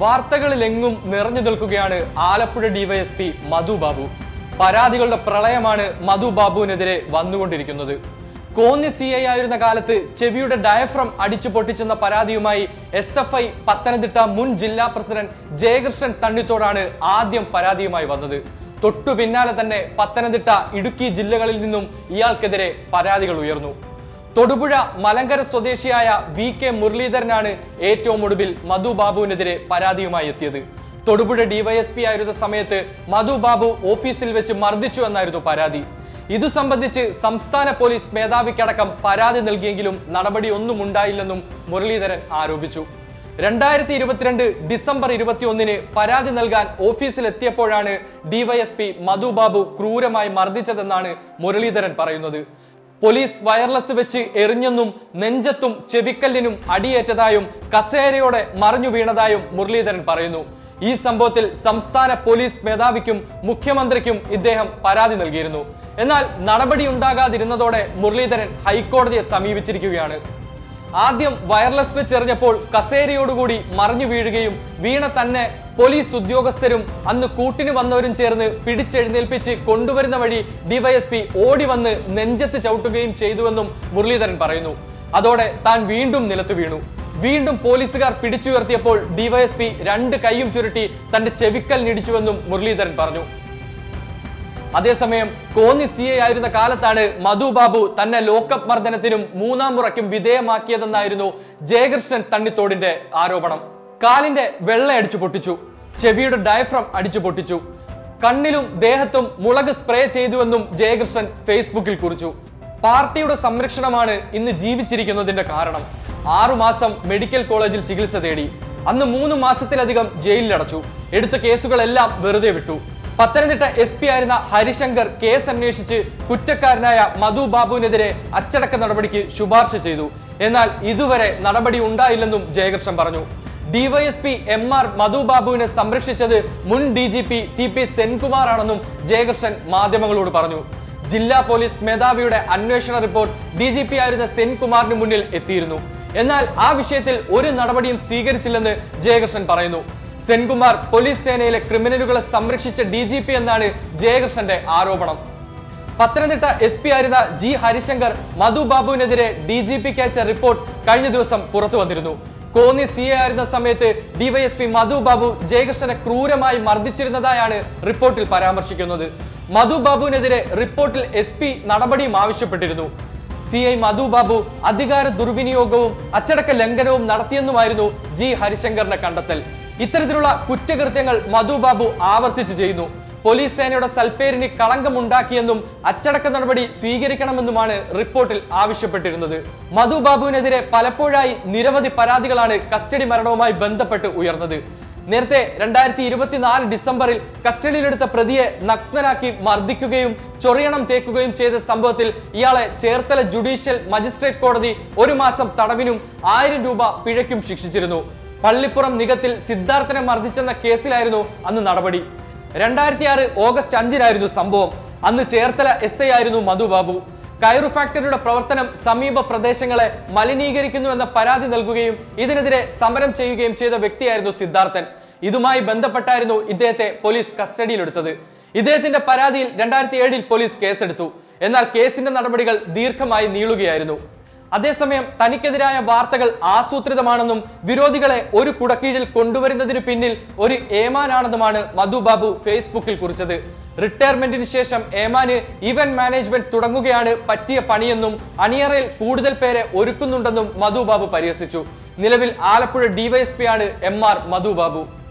വാർത്തകളിലെങ്ങും നിറഞ്ഞു നിൽക്കുകയാണ് ആലപ്പുഴ ഡിവൈഎസ്പി മധു ബാബു. പരാതികളുടെ പ്രളയമാണ് മധു ബാബുവിനെതിരെ വന്നുകൊണ്ടിരിക്കുന്നത്. കോന്നി സി ഐ ആയിരുന്ന കാലത്ത് ചെവിയുടെ ഡയഫ്രം അടിച്ചു പൊട്ടിച്ചെന്ന പരാതിയുമായി എസ് എഫ് ഐ പത്തനംതിട്ട മുൻ ജില്ലാ പ്രസിഡന്റ് ജയകൃഷ്ണൻ തണ്ണിത്തോടാണ് ആദ്യം പരാതിയുമായി വന്നത്. തൊട്ടു പിന്നാലെ തന്നെ പത്തനംതിട്ട ഇടുക്കി ജില്ലകളിൽ നിന്നും ഇയാൾക്കെതിരെ പരാതികൾ ഉയർന്നു. തൊടുപുഴ മലങ്കര സ്വദേശിയായ വി കെ മുരളീധരനാണ് ഏറ്റവും ഒടുവിൽ മധു ബാബുവിനെതിരെ പരാതിയുമായി എത്തിയത്. തൊടുപുഴ ഡിവൈഎസ്പി ആയിരുന്ന സമയത്ത് മധു ബാബു ഓഫീസിൽ വെച്ച് മർദ്ദിച്ചു എന്നായിരുന്നു പരാതി. ഇതു സംബന്ധിച്ച് സംസ്ഥാന പോലീസ് മേധാവിക്കടക്കം പരാതി നൽകിയെങ്കിലും നടപടി ഒന്നും ഉണ്ടായില്ലെന്നും മുരളീധരൻ ആരോപിച്ചു. രണ്ടായിരത്തി ഇരുപത്തിരണ്ട് ഡിസംബർ ഇരുപത്തിയൊന്നിന് പരാതി നൽകാൻ ഓഫീസിലെത്തിയപ്പോഴാണ് ഡിവൈഎസ്പി മധു ബാബു ക്രൂരമായി മർദ്ദിച്ചതെന്നാണ് മുരളീധരൻ പറയുന്നത്. പോലീസ് വയർലെസ് വെച്ച് എറിഞ്ഞെന്നും നെഞ്ചത്തും ചെവിക്കല്ലിനും അടിയേറ്റതായും കസേരയോടെ മറിഞ്ഞു വീണതായും മുരളീധരൻ പറയുന്നു. ഈ സംഭവത്തിൽ സംസ്ഥാന പോലീസ് മേധാവിക്കും മുഖ്യമന്ത്രിക്കും ഇദ്ദേഹം പരാതി നൽകിയിരുന്നു. എന്നാൽ നടപടി ഉണ്ടാകാതിരുന്നതോടെ മുരളീധരൻ ഹൈക്കോടതിയെ സമീപിച്ചിരിക്കുകയാണ്. ആദ്യം വയർലെസ് വെച്ച് എറിഞ്ഞപ്പോൾ കസേരയോടുകൂടി മറിഞ്ഞു വീഴുകയും വീണ തന്നെ പോലീസ് ഉദ്യോഗസ്ഥരും അന്ന് കൂട്ടിന് വന്നവരും ചേർന്ന് പിടിച്ചെഴുന്നേൽപ്പിച്ച് കൊണ്ടുവരുന്ന വഴി ഡിവൈഎസ്പി ഓടി വന്ന് നെഞ്ചത്ത് ചവിട്ടുകയും ചെയ്തുവെന്നും മുരളീധരൻ പറയുന്നു. അതോടെ താൻ വീണ്ടും നിലത്തു വീണു. വീണ്ടും പോലീസുകാർ പിടിച്ചുയർത്തിയപ്പോൾ ഡിവൈഎസ്പി രണ്ട് കൈയും ചുരുട്ടി തന്റെ ചെവിക്കൽ നിടിച്ചുവെന്നും മുരളീധരൻ പറഞ്ഞു. അതേസമയം കോന്നി സി എ ആയിരുന്ന കാലത്താണ് മധു ബാബു തന്നെ ലോക്കപ്പ് മർദ്ദനത്തിനും മൂന്നാം മുറയ്ക്കും വിധേയമാക്കിയതെന്നായിരുന്നു ജയകൃഷ്ണൻ തണ്ണിത്തോടിന്റെ ആരോപണം. കാലിന്റെ വെള്ള അടിച്ചു പൊട്ടിച്ചു. ചെവിയുടെ ഡയഫ്രം അടിച്ചു പൊട്ടിച്ചു. കണ്ണിലും ദേഹത്തും മുളക് സ്പ്രേ ചെയ്തുവെന്നും ജയകൃഷ്ണൻ ഫേസ്ബുക്കിൽ കുറിച്ചു. പാർട്ടിയുടെ സംരക്ഷണമാണ് ഇന്ന് ജീവിച്ചിരിക്കുന്നതിന്റെ കാരണം. ആറുമാസം മെഡിക്കൽ കോളേജിൽ ചികിത്സ തേടി. അന്ന് മൂന്ന് മാസത്തിലധികം ജയിലിലടച്ചു. എടുത്ത കേസുകളെല്ലാം വെറുതെ വിട്ടു. പത്തനംതിട്ട എസ് പി ആയിരുന്ന ഹരിശങ്കർ കേസ് അന്വേഷിച്ച് കുറ്റക്കാരനായ മധു ബാബുവിനെതിരെ അച്ചടക്ക നടപടിക്ക് ശുപാർശ ചെയ്തു. എന്നാൽ ഇതുവരെ നടപടി ഉണ്ടായില്ലെന്നും ജയകൃഷ്ണൻ പറഞ്ഞു. ഡിവൈഎസ്പി എം ആർ മധു ബാബുവിനെ സംരക്ഷിച്ചത് മുൻ D G P T P Senkumar ആണെന്നും ജയകൃഷ്ണൻ മാധ്യമങ്ങളോട് പറഞ്ഞു. ജില്ലാ പോലീസ് മേധാവിയുടെ അന്വേഷണ റിപ്പോർട്ട് ഡി ജി പി ആയിരുന്ന സെൻകുമാറിന് മുന്നിൽ എത്തിയിരുന്നു. എന്നാൽ ആ വിഷയത്തിൽ ഒരു നടപടിയും സ്വീകരിച്ചില്ലെന്ന് ജയകൃഷ്ണൻ പറയുന്നു. സെൻകുമാർ പോലീസ് സേനയിലെ ക്രിമിനലുകളെ സംരക്ഷിച്ച ഡി ജി പി എന്നാണ് ജയകൃഷ്ണന്റെ ആരോപണം. പത്തനംതിട്ട എസ് പി ആയിരുന്ന ജി ഹരിശങ്കർ മധു ബാബുവിനെതിരെ ഡി ജി പിക്ക് അയച്ച റിപ്പോർട്ട് കഴിഞ്ഞ ദിവസം പുറത്തു വന്നിരുന്നു. കോന്നി സി എ ആയിരുന്ന സമയത്ത് ഡിവൈഎസ്പി മധു ബാബു ജയകൃഷ്ണനെ ക്രൂരമായി മർദ്ദിച്ചിരുന്നതായാണ് റിപ്പോർട്ടിൽ പരാമർശിക്കുന്നത്. മധു ബാബുവിനെതിരെ റിപ്പോർട്ടിൽ എസ് പി നടപടിയും ആവശ്യപ്പെട്ടിരുന്നു. സി ഐ മധു ബാബു അധികാര ദുർവിനിയോഗവും അച്ചടക്ക ലംഘനവും നടത്തിയെന്നുമായിരുന്നു ജി ഹരിശങ്കറിന്റെ കണ്ടെത്തൽ. ഇത്തരത്തിലുള്ള കുറ്റകൃത്യങ്ങൾ മധുബാബു ആവർത്തിച്ച് ചെയ്യുന്നു. പോലീസ് സേനയുടെ സൽപ്പേരിന് കളങ്കമുണ്ടാക്കിയെന്നും അച്ചടക്ക നടപടി സ്വീകരിക്കണമെന്നുമാണ് റിപ്പോർട്ടിൽ ആവശ്യപ്പെട്ടിരുന്നത്. മധു ബാബുവിനെതിരെ പലപ്പോഴായി നിരവധി പരാതികളാണ് കസ്റ്റഡി മരണവുമായി ബന്ധപ്പെട്ട് ഉയർന്നത്. നേരത്തെ രണ്ടായിരത്തി ഇരുപത്തിനാല് ഡിസംബറിൽ കസ്റ്റഡിയിലെടുത്ത പ്രതിയെ നഗ്നരാക്കി മർദ്ദിക്കുകയും ചൊറിയണം തേക്കുകയും ചെയ്ത സംഭവത്തിൽ ഇയാളെ ചേർത്തല ജുഡീഷ്യൽ മജിസ്ട്രേറ്റ് കോടതി ഒരു മാസം തടവിനും ആയിരം രൂപ പിഴയ്ക്കും ശിക്ഷിച്ചിരുന്നു. പള്ളിപ്പുറം നികത്തിൽ സിദ്ധാർത്ഥനെ മർദ്ദിച്ചെന്ന കേസിലായിരുന്നു അന്ന് നടപടി. രണ്ടായിരത്തി ആറ് ഓഗസ്റ്റ് അഞ്ചിനായിരുന്നു സംഭവം. അന്ന് ചേർത്തല എസ് ഐ ആയിരുന്നു മധുബാബു കയറു ഫാക്ടറിയുടെ പ്രവർത്തനം സമീപ പ്രദേശങ്ങളെ മലിനീകരിക്കുന്നു എന്ന പരാതി നൽകുകയും ഇതിനെതിരെ സമരം ചെയ്യുകയും ചെയ്ത വ്യക്തിയായിരുന്നു സിദ്ധാർത്ഥൻ. ഇതുമായി ബന്ധപ്പെട്ടായിരുന്നു ഇദ്ദേഹത്തെ പോലീസ് കസ്റ്റഡിയിലെടുത്തത്. ഇദ്ദേഹത്തിന്റെ പരാതിയിൽ രണ്ടായിരത്തി ഏഴിൽ പോലീസ് കേസെടുത്തു. എന്നാൽ കേസിന്റെ നടപടികൾ ദീർഘമായി നീളുകയായിരുന്നു. അതേസമയം തനിക്കെതിരായ വാർത്തകൾ ആസൂത്രിതമാണെന്നും വിരോധികളെ ഒരു കുടക്കീഴിൽ കൊണ്ടുവരുന്നതിന് പിന്നിൽ ഒരു ഏമാനാണെന്നുമാണ് മധു ബാബു ഫേസ്ബുക്കിൽ കുറിച്ചത്. റിട്ടയർമെന്റിന് ശേഷം ഏമാന് ഇവന്റ് മാനേജ്മെന്റ് തുടങ്ങുകയാണ് പറ്റിയ പണിയെന്നും അണിയറയിൽ കൂടുതൽ പേരെ ഒരുക്കുന്നുണ്ടെന്നും മധു ബാബു പരിഹസിച്ചു. നിലവിൽ ആലപ്പുഴ ഡിവൈഎസ്പി ആണ് എം ആർ മധു ബാബു.